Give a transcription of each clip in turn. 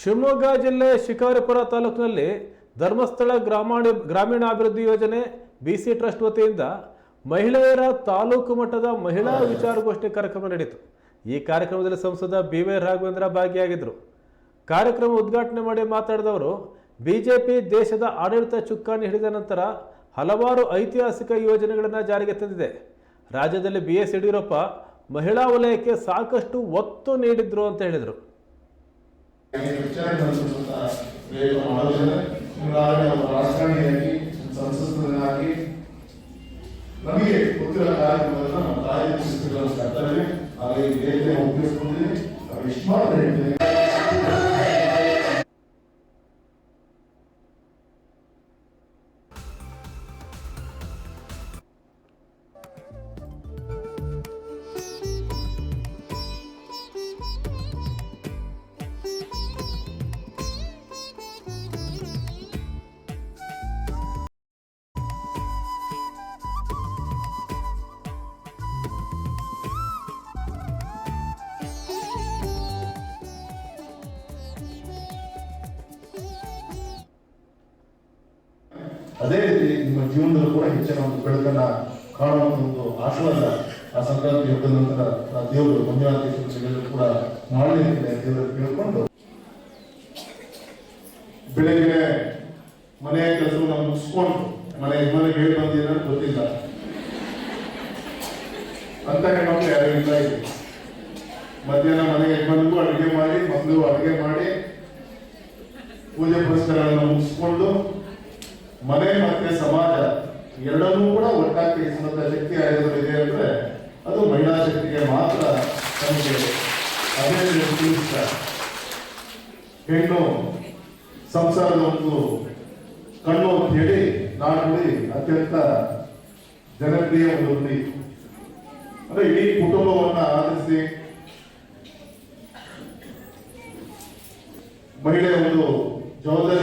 ಶಿವಮೊಗ್ಗ ಜಿಲ್ಲೆ ಶಿಕಾರಿಪುರ ತಾಲೂಕಿನಲ್ಲಿ ಧರ್ಮಸ್ಥಳ ಗ್ರಾಮಾಣಿ ಗ್ರಾಮೀಣಾಭಿವೃದ್ಧಿ ಯೋಜನೆ ಬಿ ಸಿ ಟ್ರಸ್ಟ್ ವತಿಯಿಂದ ಮಹಿಳೆಯರ ತಾಲೂಕು ಮಟ್ಟದ ಮಹಿಳಾ ವಿಚಾರಗೋಷ್ಠಿ ಕಾರ್ಯಕ್ರಮ ನಡೆಯಿತು. ಈ ಕಾರ್ಯಕ್ರಮದಲ್ಲಿ ಸಂಸದ ಬಿ ವೈ ರಾಘವೇಂದ್ರ ಭಾಗಿಯಾಗಿದ್ದರು. ಕಾರ್ಯಕ್ರಮ ಉದ್ಘಾಟನೆ ಮಾಡಿ ಮಾತಾಡಿದವರು, ಬಿಜೆಪಿ ದೇಶದ ಆಡಳಿತ ಚುಕ್ಕಾಣಿ ಹಿಡಿದ ನಂತರ ಹಲವಾರು ಐತಿಹಾಸಿಕ ಯೋಜನೆಗಳನ್ನು ಜಾರಿಗೆ ತಂದಿದೆ. ರಾಜ್ಯದಲ್ಲಿ ಬಿ ಎಸ್ ಯಡಿಯೂರಪ್ಪ ಮಹಿಳಾ ವಲಯಕ್ಕೆ ಸಾಕಷ್ಟು ಒತ್ತು ನೀಡಿದ್ರು ಅಂತ ಹೇಳಿದರು. ವಿಚಾರಗಳನ್ನು ಪ್ರಯತ್ನ ಮಾಡೋದಿಲ್ಲ ಈಗಾಗಲೇ ಅವರು ರಾಜಕಾರಣಿಯಾಗಿ ಸಂಸದನಾಗಿ ನಮಗೆ ಗೊತ್ತಿರೋ ಕಾರ್ಯಕ್ರಮಗಳನ್ನ ನಮ್ಮ ತಾಯಿ ಶಿಸ್ತುಗಳ ಕರ್ತವ್ಯ ಹಾಗೆ ವೇದಿಕೆ ಉಪಯೋಗಿಸ್ಕೊಂಡಿದ್ದೀನಿ ಅವ್ರು ಇಷ್ಟು ಮಾತ್ರ ಹೇಳ್ತೀನಿ ಅದೇ ರೀತಿ ನಿಮ್ಮ ಜೀವನದಲ್ಲೂ ಕೂಡ ಹೆಚ್ಚಿನ ಒಂದು ಬೆಳಕನ್ನ ಕಾಣುವಂತ ಒಂದು ಆಶೀರ್ವಾದ ಆ ಸಂಕ್ರಾಂತಿ ಹಬ್ಬದ ನಂತರ ದೇವರು ಮಂಜುನಾಥೇಶ್ವರ ಕೂಡ ಮಾಡಲಿ ಅಂತ ದೇವರಲ್ಲಿ ಕೇಳ್ಕೊಂಡು. ಬೆಳಗ್ಗೆ ಮನೆಯ ಕೆಲಸವನ್ನು ಮುಗಿಸ್ಕೊಂಡು ಮನೆ ಮನೆಗೆ ಹೇಳಿ ಬಂದಿದ್ರೆ ಗೊತ್ತಿಲ್ಲ. ಅಂತ ಹೆಣ್ಮಕ್ಳು ಯಾರು ಇಲ್ಲ ಇಲ್ಲಿ. ಮಧ್ಯಾಹ್ನ ಮನೆಗೆ ಬಂದು ಅಡುಗೆ ಮಾಡಿ ಮಕ್ಕಳು ಅಡುಗೆ ಮಾಡಿ, ಪೂಜೆ ಪುರಸ್ಕಾರಗಳನ್ನು ಮುಗಿಸ್ಕೊಂಡು ಮನೆ ಮತ್ತೆ ಸಮಾಜ ಎರಡನ್ನೂ ಕೂಡ ಒಟ್ಟಾಗಿ ಕೈಸುವಂತ ಶಕ್ತಿ ಇದೆ ಅಂದ್ರೆ ಅದು ಮಹಿಳಾ ಶಕ್ತಿಗೆ ಮಾತ್ರ ನಮಗೆ ಅದೇ ಹೆಣ್ಣು ಸಂಸಾರದ ಒಂದು ಕಣ್ಣು ಅಂತ ಹೇಳಿ ಅತ್ಯಂತ ಜನಪ್ರಿಯ ಒಂದು ನುಡಿ ಅಂದ್ರೆ ಇಡೀ ಕುಟುಂಬವನ್ನ ಆಧರಿಸಿ ಮಹಿಳೆಯ ಒಂದು ವಹಿಸಿಕೊಂಡು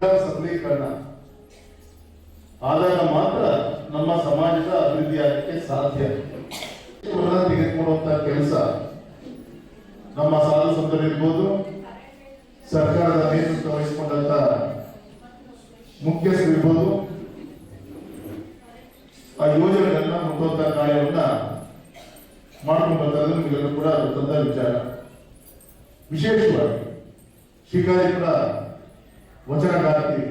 ಸಬಲೀಕರಣ ಆದಾಗ ಮಾತ್ರ ನಮ್ಮ ಸಮಾಜದ ಅಭಿವೃದ್ಧಿ ಆಗಕ್ಕೆ ಸಾಧ್ಯ. ತೆಗೆದುಕೊಳ್ಳುವಂತ ಕೆಲಸ ನಮ್ಮ ಸಾಧು ಸಂತರಿರ್ಬೋದು ಸರ್ಕಾರದ ನೇತೃತ್ವ ವಹಿಸಿಕೊಂಡಂತ ಮುಖ್ಯಸ್ಥರಿರ್ಬೋದು ಆ ಯೋಜನೆಗಳನ್ನ ಮುಟ್ಟುವಂತ ಕಾರ್ಯವನ್ನ ಮಾಡ್ಕೊಂಡು ನಿಮಗೆಲ್ಲರೂ ಕೂಡ ಗೊತ್ತಂತ ವಿಚಾರ. ವಿಶೇಷವಾಗಿ ಶಿಕಾರಿಪುರ ವಚನಗಾರ್ತಿ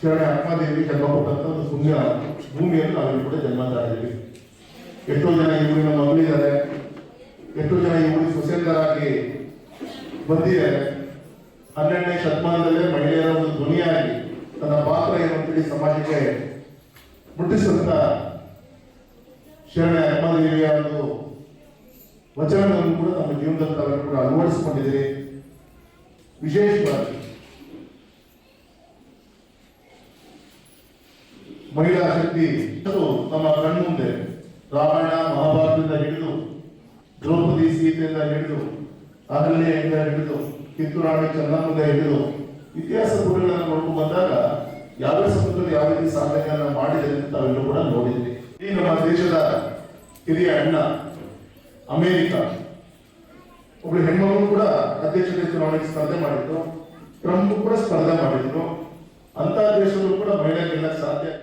ಶರಣ ಅಕ್ಕದೇವಿ ಜನ್ಮ ಕೊಟ್ಟಂತ ಪುಣ್ಯ ಭೂಮಿಯನ್ನು ನಾವೆಲ್ಲರೂ ಕೂಡ ಜನ್ಮ ತಾಳಿದ್ವಿ ಎಷ್ಟೋ ಜನ ಈ ಊರಿನ ಮಗಳಿದ್ದಾರೆ ಎಷ್ಟೋ ಜನ ಈ ಸುಸೇಂದರಾಗಿ ಬಂದಿದ್ದಾರೆ. ಹನ್ನೆರಡನೇ ಶತಮಾನದಲ್ಲೇ ಮಹಿಳೆಯರ ಒಂದು ಧ್ವನಿಯಾಗಿ ತನ್ನ ಪಾತ್ರ ಏನು ಅಂತೇಳಿ ಸಮಾಜಕ್ಕೆ ಮುಟ್ಟಿಸಿದಂತ ಶರಣ ಅಕ್ಕದೇವಿಯ ಒಂದು ವಚನಗಳನ್ನು ಕೂಡ ನಮ್ಮ ಜೀವನದಲ್ಲಿ ಕೂಡ ಅಳವಡಿಸಿಕೊಂಡಿದ್ದೀರಿ. ವಿಶೇಷವಾಗಿ ಮಹಿಳಾ ಶಕ್ತಿ ನಮ್ಮ ಕಣ್ಮುಂದೆ ರಾಮಾಯಣ, ಮಹಾಭಾರತದಿಂದ ಹಿಡಿದು, ದ್ರೌಪದಿ ಸೀತೆಯಿಂದ ಹಿಡಿದು ಅಹಲ್ಯೆಯಿಂದ ಹಿಡಿದು, ಕಿತ್ತೂರಾಣಿ ಚೆನ್ನಮ್ಮದ ಹಿಡಿದು ಇತಿಹಾಸ ಪುಟಗಳನ್ನು ನೋಡ್ಕೊಂಡು ಬಂದಾಗ ಯಾವ ಸಮಯದಲ್ಲಿ ಯಾವ ರೀತಿ ಸಾಧನೆಯನ್ನ ಮಾಡಿದೆ ಅಂತ ತಾವೆಲ್ಲರೂ ಕೂಡ ನೋಡಿದ್ವಿ ಈ ನಮ್ಮ ದೇಶದ ಹಿರಿಯ ಅಣ್ಣ, ಅಮೇರಿಕ. ಒಬ್ಳು ಹೆಣ್ಮಗಳು ಕೂಡ ಅಧ್ಯಕ್ಷತೆ ಚುನಾವಣೆಗೆ ಸ್ಪರ್ಧೆ ಮಾಡಿದ್ರು. ಟ್ರಂಪ್ ಕೂಡ ಸ್ಪರ್ಧೆ ಮಾಡಿದ್ರು. ಅಂತ ದೇಶಗಳು ಕೂಡ ಮಹಿಳೆ ಗೆಲ್ಲಕ್ಕೆ ಸಾಧ್ಯ